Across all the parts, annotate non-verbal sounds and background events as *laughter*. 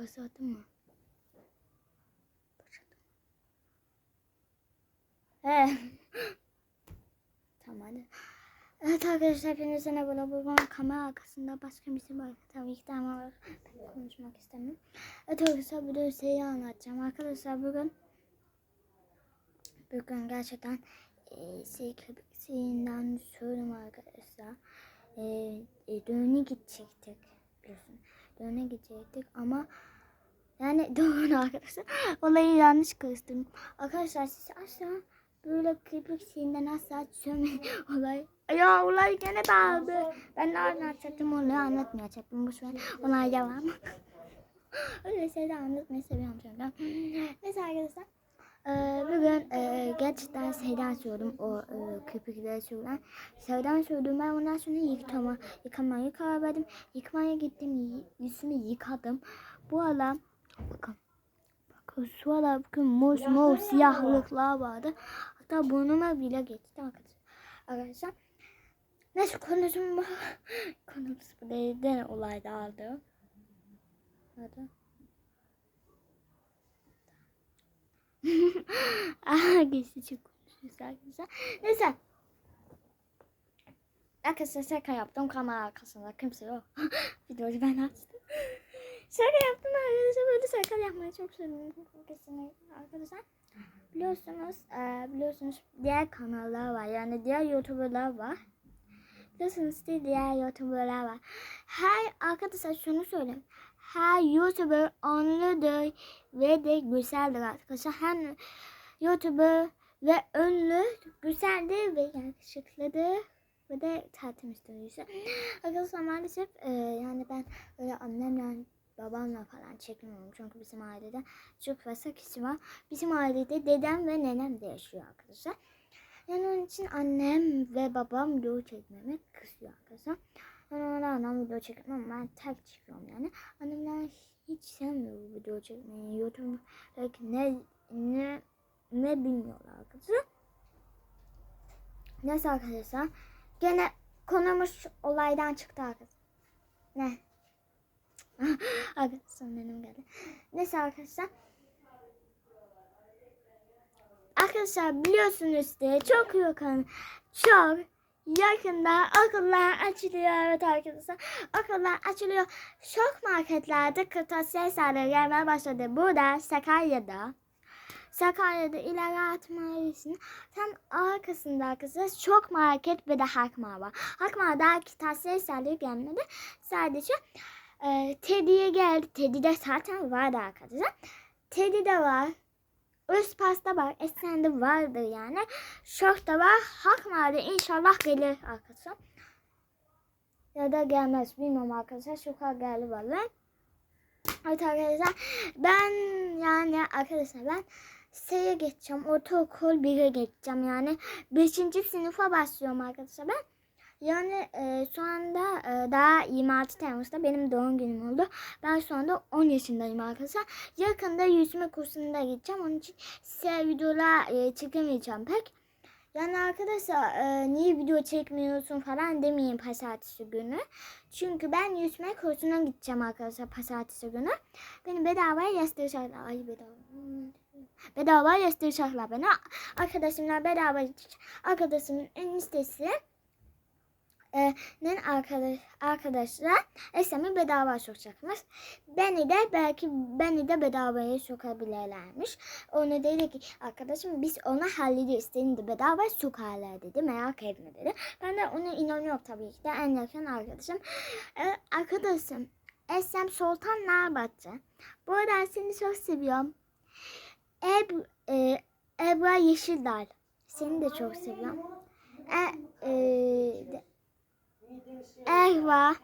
Başladı mı? Başladı mı? He. tamam hadi. Evet arkadaşlar hepinize ne böyle bu kamera arkasında başka bir şey var. Tabii ki de ama konuşmak istemiyorum. Evet arkadaşlar bir şeyi anlatacağım. Arkadaşlar bugün bugün gerçekten e, şey köpeğinden söyleyeyim arkadaşlar. E, e, düğüne gidecektik biliyorsun. Düğüne gidecektik ama yani *laughs* doğru arkadaşlar. Olayı yanlış karıştırdım. Arkadaşlar siz asla böyle köpek şeyinden asla söylemeyin. *laughs* Olay ya olay gene dağıldı. Ben ne anlatacaktım olayı anlatmayacaktım. An olay devam. *laughs* Öyle şeyler anlatmayı seviyorum çünkü. Neyse arkadaşlar. Ee, bugün e, gerçekten şeyden sürdüm o e, köpükleri sürdüm. Şeyden sürdüm ben ondan sonra yıkama, yıkamayı karar verdim. Yıkamaya gittim yüzümü yıkadım. Bu ara bakın bakın şu ara bakın mor mor siyahlıklar vardı. Hatta burnuma bile geçti arkadaşlar. Arkadaşlar Neyse konumuz *laughs* konumuz bu değil de olay. Hadi. *laughs* Aha geçti çok konuşuyoruz arkadaşlar. Neyse. Arkadaşlar şaka yaptım kamera arkasında kimse yok. *laughs* Videoyu ben açtım. şaka yaptım arkadaşlar böyle şaka yapmayı çok seviyorum kesinlikle arkadaşlar. Biliyorsunuz e, biliyorsunuz diğer kanallar var yani diğer youtuberlar var. Biliyorsunuz diğer youtuberlar var. Her arkadaşlar şunu söyleyeyim. Her youtuber ünlüdür ve de güzeldir arkadaşlar. Hem youtuber ve ünlü güzeldir ve yakışıklıdır ve de tertemizdir. işte. Arkadaşlar maalesef e, yani ben öyle annemle babamla falan çekmiyorum. Çünkü bizim ailede çok fazla kişi var. Bizim ailede dedem ve nenem de yaşıyor arkadaşlar. Yani onun için annem ve babam video çekmeme kızıyor arkadaşlar. Ben onlardan video çekmem ben tek çekiyorum yani. Annemler hiç sevmiyor video çekmeyi. YouTube belki ne ne ne bilmiyorlar arkadaşlar. Neyse arkadaşlar. Gene konumuz olaydan çıktı arkadaşlar. Ne? *laughs* arkadaşlar benim geldi. Neyse arkadaşlar. Arkadaşlar biliyorsunuz ki çok yakın, çok yakında okullar açılıyor evet arkadaşlar. Okullar açılıyor. Şok marketlerde kırtasiye sağlığı gelmeye başladı. Burada Sakarya'da Sakarya'da İleriat Mahallesi'nin tam arkasında arkadaşlar şok market ve de Hakmar var. Hakmar'da kırtasiye sağlığı gelmedi. Sadece e, Teddy'ye geldi. Teddy'de zaten vardı arkadaşlar. Teddy'de var. Öz pasta var. Esen'de vardır yani. Şok da var. Hakmar'da inşallah gelir arkadaşlar. Ya da gelmez. Bilmem arkadaşlar. Şoka geldi vallahi. Evet arkadaşlar. Ben yani arkadaşlar ben şeye geçeceğim. Ortaokul 1'e geçeceğim yani. 5. sınıfa başlıyorum arkadaşlar ben. Yani e, şu anda e, daha 26 Temmuz'da benim doğum günüm oldu. Ben şu anda 10 yaşındayım arkadaşlar. Yakında yüzme kursuna gideceğim. Onun için size videolar e, çekemeyeceğim pek. Yani arkadaşlar e, niye video çekmiyorsun falan demeyin pazartesi günü. Çünkü ben yüzme kursuna gideceğim arkadaşlar pazartesi günü. Beni bedavaya yastıracaklar. Ay bedava. Bedava yastıracaklar beni. Arkadaşımlar bedava arkadaşımın en listesi e, nen arkadaş, arkadaşlar Esem'i bedava sokacakmış. Beni de belki beni de bedavaya sokabilirlermiş. Ona dedi ki arkadaşım biz ona hallederiz. Seni de bedava sokarlar dedi. Merak etme dedi. Ben de ona inanıyorum tabii ki de en yakın arkadaşım. E, arkadaşım Esem Sultan Narbatçı. Bu arada seni çok seviyorum. Eb, e, Ebra Yeşildal. Seni de çok seviyorum. E, e, de- Eyvah.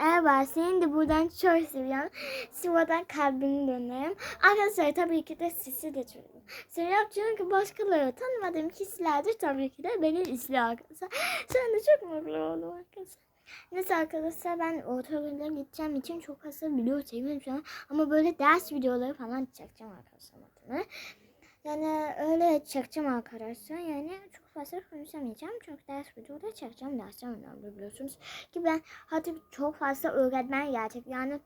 Eyvah seni de buradan çok seviyorum. Sıvadan kalbimi dönerim. Arkadaşlar tabii ki de sizi de çok seviyorum. Çünkü başkaları tanımadığım kişiler tabii ki de beni izliyor arkadaşlar. Sen de çok mutlu oldum arkadaşlar. Neyse arkadaşlar ben otoyola gideceğim için çok fazla video çekmiyorum şu an. Ama böyle ders videoları falan çekeceğim arkadaşlar. Yani öyle çekeceğim arkadaşlar. Yani çok fazla konuşamayacağım. Çünkü ders videoda çekeceğim. Dersler önemli biliyorsunuz. Ki ben hadi çok fazla öğretmen gelecek. Yani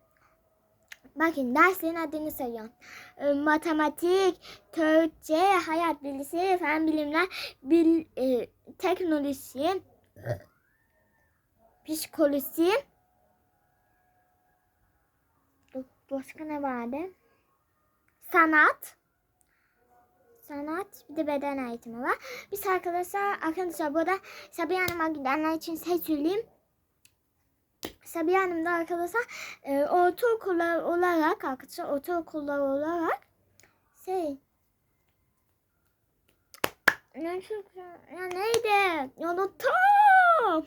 Bakın derslerin adını sayıyorum. Ee, matematik, Türkçe, hayat bilgisi, fen bilimler, bil, e, teknoloji, psikoloji. Başka ne vardı? Sanat. Sanat bir de beden eğitimi var. Biz arkadaşlar arkadaşlar burada Sabiha Hanım'a gidenler için şey söyleyeyim. Sabiha Hanım da arkadaşlar e, ortaokullar olarak arkadaşlar ortaokullar olarak şey ne çok ya neydi? Unuttum. *gasps*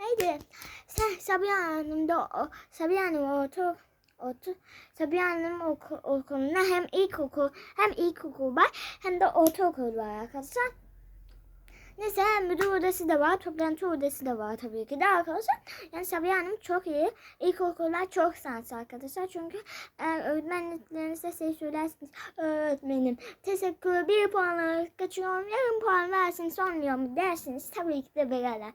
Neydi? Sen Sabiha Hanım da Sabiha Hanım orta orta Sabiha Hanım oku, okulunda hem ilkokul hem ilkokul var hem de ortaokul var arkadaşlar. Neyse müdür odası da var, toplantı odası da var tabii ki de arkadaşlar. Yani Sabiha Hanım çok iyi. İlkokullar çok şanslı arkadaşlar. Çünkü eğer öğretmenliklerinize şey söylersiniz. Öğretmenim teşekkür bir puanla kaçıyorum. Yarım puan versin sonluyor mu dersiniz. Tabii ki de verirler.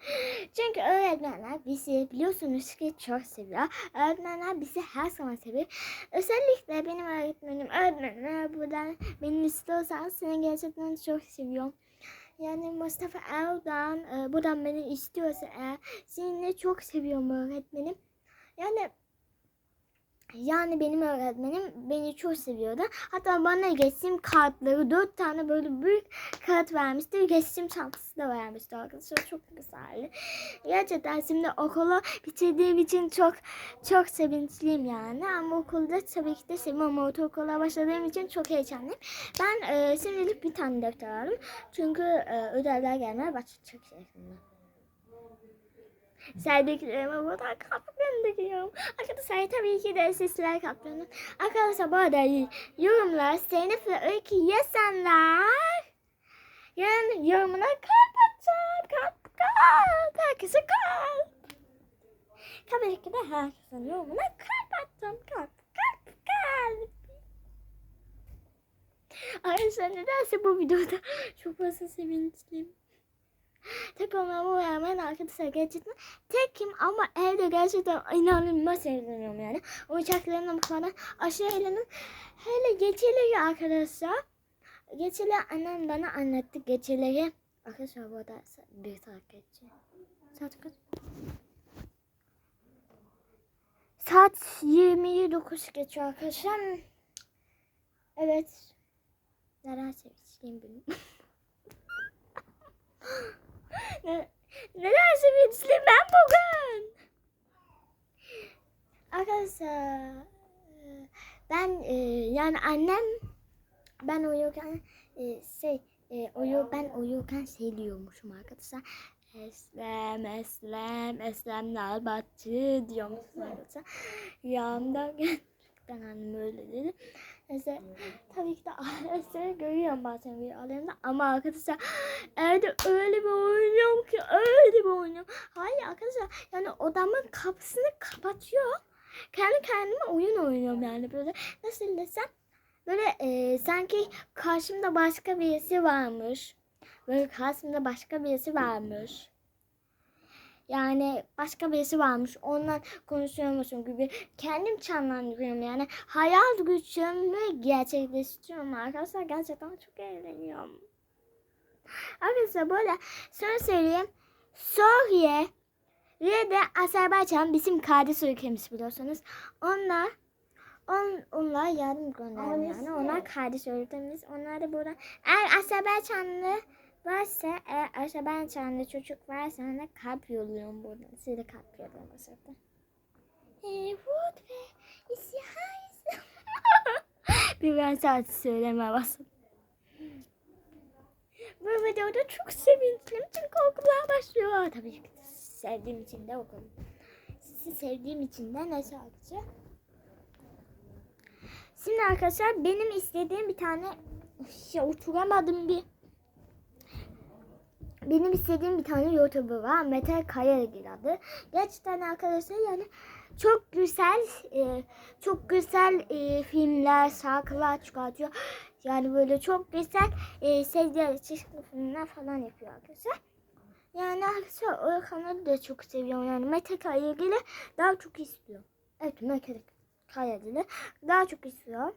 Çünkü öğretmenler bizi biliyorsunuz ki çok seviyor. Öğretmenler bizi her zaman seviyor. Özellikle benim öğretmenim, öğretmenler buradan beni istiyorsanız seni gerçekten çok seviyorum. Yani Mustafa Erdoğan e, buradan beni istiyorsa eğer de çok seviyorum öğretmenim. Yani yani benim öğretmenim beni çok seviyordu. Hatta bana resim kartları dört tane böyle büyük kağıt vermişti. Resim çantası da vermişti arkadaşlar. Çok güzeldi. Gerçekten şimdi okulu bitirdiğim için çok çok sevinçliyim yani. Ama okulda tabii ki de seviyorum. Ama ortaokula başladığım için çok heyecanlıyım. Ben e, şimdilik bir tane defter aldım. Çünkü e, ödevler gelmeye başlayacak yakında. Sevdiklerime buradan kalp gönderiyorum. Arkadaşlar tabii ki de sizler kaplanın. Arkadaşlar bu arada yorumlar Zeynep ve Öykü yesenler. Yarın yorumuna kalp atacağım. Kalp kalp. Herkese kalp. Tabii ki de herkesin yorumuna kalp atacağım. Kalp kalp kalp. Arkadaşlar nedense bu videoda *laughs* çok fazla sevinçliyim. Tek olmama rağmen arkadaşlar gerçekten tekim ama evde gerçekten inanılmaz eğleniyorum yani. Oyuncaklarımla falan aşağı eğleniyorum. Hele geceleri arkadaşlar. Geceleri annem bana anlattı geceleri. Arkadaşlar bu arada bir geçti. Saat kaç? Saat 29 geçiyor arkadaşlar. Evet. Neden sevinçliyim bilmiyorum. *laughs* Ne, neden sevinçliyim ben bugün? Arkadaşlar ben e, yani annem ben uyurken e, şey e, uyu ben uyurken şey diyormuşum arkadaşlar. Eslem, Eslem, Eslem Nalbatçı diyormuşum arkadaşlar. Rüyamda gerçekten annem öyle dedi. Neyse tabii ki de Eslem'i görüyorum bazen rüyalarımda ama arkadaşlar evde öyle bir oynuyorum ki öyle bir oynuyorum. Hayır arkadaşlar yani odamın kapısını kapatıyor. Kendi kendime oyun oynuyorum yani böyle nasıl desem böyle e, sanki karşımda başka birisi varmış. Böyle karşımda başka birisi varmış. Yani başka birisi varmış. Ondan konuşuyormuşum gibi. Kendim canlandırıyorum yani. Hayal gücümü gerçekleştiriyorum arkadaşlar. Gerçekten çok eğleniyorum. Arkadaşlar böyle sana söyleyeyim. Suriye ve de Azerbaycan bizim kardeş ülkemiz biliyorsunuz. Onlar on, onlar yardım gönderiyor yani. Onlar kardeş ülkemiz. Onlar da burada. Eğer Azerbaycanlı varsa eğer Azerbaycanlı çocuk varsa ona kalp yolluyorum buradan. Size de kalp yolluyorum o sırada. Evet ve isyan. *laughs* Bir ben saat söyleme basın. Bu videoda çok sevinçliyim çünkü okullar başlıyor. Tabii ki sevdiğim için de okulum. Sizi sevdiğim için de ne sadece. Şimdi arkadaşlar benim istediğim bir tane şey oturamadım bir benim istediğim bir tane YouTuber var. Mete Kayargil adı. Gerçekten arkadaşlar yani çok güzel e, çok güzel e, filmler, şarkılar çıkartıyor. Yani böyle çok güzel e, secde çeşitli filmler falan yapıyor arkadaşlar. Yani arkadaşlar o kanalı da çok seviyorum. Yani Metek ile ilgili daha çok istiyorum. Evet Metek ile ilgili daha çok istiyorum.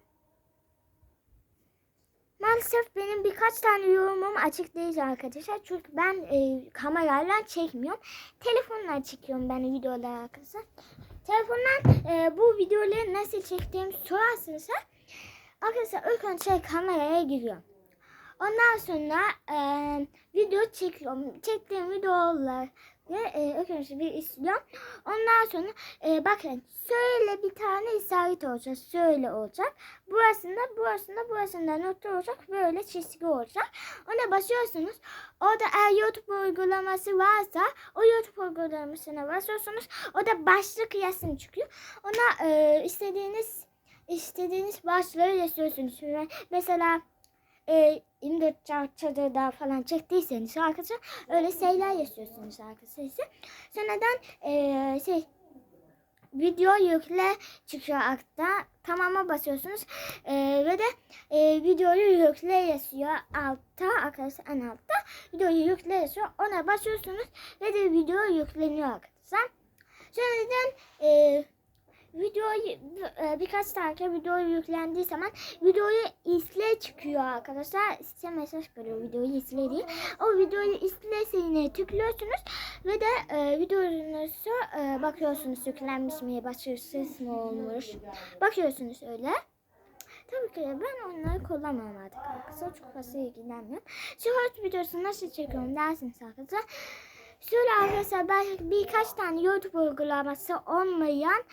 Maalesef benim birkaç tane yorumum açık değil arkadaşlar. Çünkü ben e, kamerayla çekmiyorum. Telefonla çekiyorum ben videoları arkadaşlar. Telefondan e, bu videoları nasıl çektiğimi sorarsanız arkadaşlar ilk önce kameraya giriyorum. Ondan sonra e, video çekiyorum. Çektiğim videoları e, önce bir istiyorum. Ondan sonra e, bakın şöyle bir tane işaret olacak. Şöyle olacak. Burasında, burasında, burasında nokta olacak. Böyle çizgi olacak. Ona basıyorsunuz. Orada eğer YouTube uygulaması varsa o YouTube uygulamasına basıyorsunuz. Orada başlık yazım çıkıyor. Ona e, istediğiniz istediğiniz başlığı yazıyorsunuz. Mesela e, imdat çadırda falan çektiyseniz arkadaşlar öyle şeyler yazıyorsunuz arkadaşlar. Sonradan e, şey video yükle çıkıyor akta. Tamama basıyorsunuz. Ee, ve de e, videoyu yükle yazıyor altta arkadaşlar en altta. Videoyu yükle yazıyor. Ona basıyorsunuz ve de video yükleniyor arkadaşlar. Sonradan e, videoyu e, birkaç tane video yüklendiği zaman videoyu izle çıkıyor arkadaşlar. Size mesaj geliyor videoyu izle diye. O videoyu izle şeyine tıklıyorsunuz ve de e, videonuzu e, bakıyorsunuz yüklenmiş mi, başarısız mı olmuş. Bakıyorsunuz öyle. Tabii ki ben onları kullanmam artık arkadaşlar. Çok fazla ilgilenmiyorum. Short videosu nasıl çekiyorum dersiniz arkadaşlar. Şöyle arkadaşlar belki birkaç tane YouTube uygulaması olmayan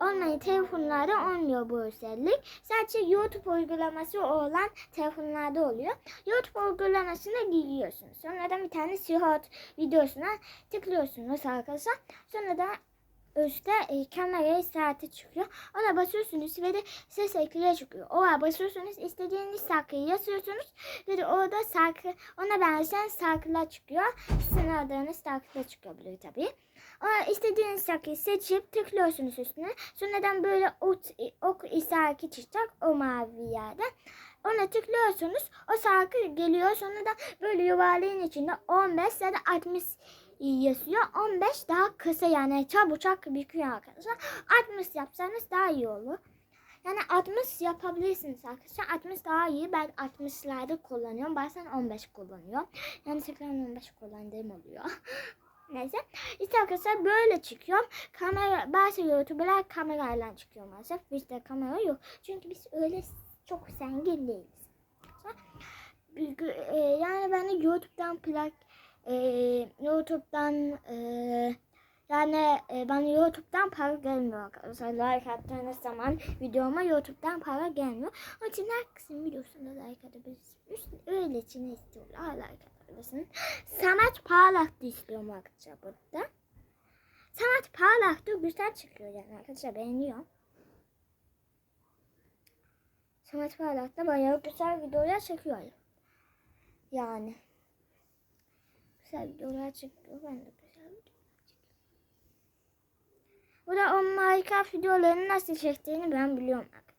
olmayan telefonlarda olmuyor bu özellik. Sadece YouTube uygulaması olan telefonlarda oluyor. YouTube uygulamasına giriyorsunuz. Sonradan bir tane short videosuna tıklıyorsunuz arkadaşlar. Sonra da üstte e, kameraya saati çıkıyor. Ona basıyorsunuz ve de ses ekliğe çıkıyor. Ona basıyorsunuz istediğiniz şarkıyı yazıyorsunuz ve de orada şarkı ona benzeyen şarkılar çıkıyor. Sizin aradığınız şarkılar çıkabilir tabii. İstediğiniz şarkıyı seçip tıklıyorsunuz üstüne. Sonradan böyle ok, ok işareti çıkacak o mavi yerde. Ona tıklıyorsunuz. O şarkı geliyor. Sonra da böyle yuvarlığın içinde 15 ya da 60 yazıyor. 15 daha kısa yani çabucak bitiyor arkadaşlar. 60 yapsanız daha iyi olur. Yani 60 yapabilirsiniz arkadaşlar. 60 daha iyi. Ben 60'larda kullanıyorum. Bazen 15 kullanıyorum. Yani tekrar 15 kullandığım oluyor. Neyse. İşte arkadaşlar böyle çıkıyor. Kamera, bazı YouTuber'lar kamerayla çıkıyor maalesef. Bizde kamera yok. Çünkü biz öyle çok zengin değiliz. Ee, Yani ben de YouTube'dan plak e, YouTube'dan e, yani e, bana YouTube'dan para gelmiyor arkadaşlar. Like attığınız zaman videoma YouTube'dan para gelmiyor. Onun için herkesin videosunda like atabilirsiniz. Öylesine istiyorlar like atabilirsiniz. Sanat parlaktı istiyorum arkadaşlar burada. Sanat parlaktı güzel çıkıyor yani arkadaşlar beğeniyorum. Sanat parlakta bayağı güzel videolar çekiyor. Yani. Güzel videolar çekiyor. Ben de güzel videolar çekiyorum. Bu da o Minecraft videolarını nasıl çektiğini ben biliyorum arkadaşlar.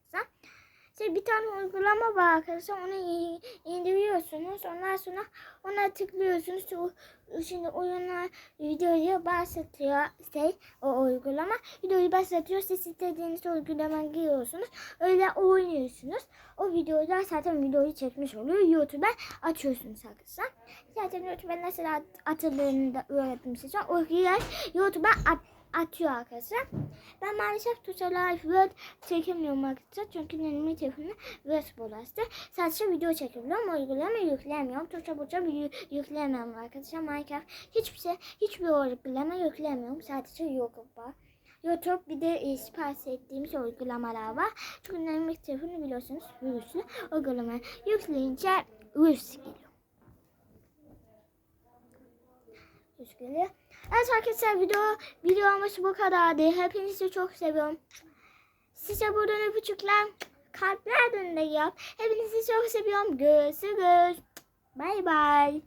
İşte bir tane uygulama var arkadaşlar. Onu indiriyorsunuz. Ondan sonra ona tıklıyorsunuz. Şimdi oyuna videoyu başlatıyor şey o uygulama. Videoyu başlatıyor. Siz istediğiniz uygulama giriyorsunuz. Öyle oynuyorsunuz. O videoda zaten videoyu çekmiş oluyor. YouTube'a açıyorsunuz arkadaşlar. Zaten YouTube'a nasıl at atıldığını da öğrettim size. O YouTube'a at atıyor arkadaşlar. Ben maalesef Tutorial Word çekemiyorum arkadaşlar. Çünkü benim telefonum Word burası. Sadece video çekebiliyorum. Uygulama yüklemiyorum. Tuça buça bir yüklemiyorum arkadaşlar. Minecraft hiçbir şey, hiçbir uygulama yüklemiyorum. Sadece YouTube var. YouTube bir de e, sipariş ettiğimiz uygulamalar var. Çünkü benim telefonu biliyorsunuz virüslü uygulama yükleyince virüs geliyor. Virüs geliyor. Evet arkadaşlar video videomuz bu kadardı. Hepinizi çok seviyorum. Size buradan öpücükler kalpler gönderiyorum. Hepinizi çok seviyorum. Görüşürüz. Bye bye.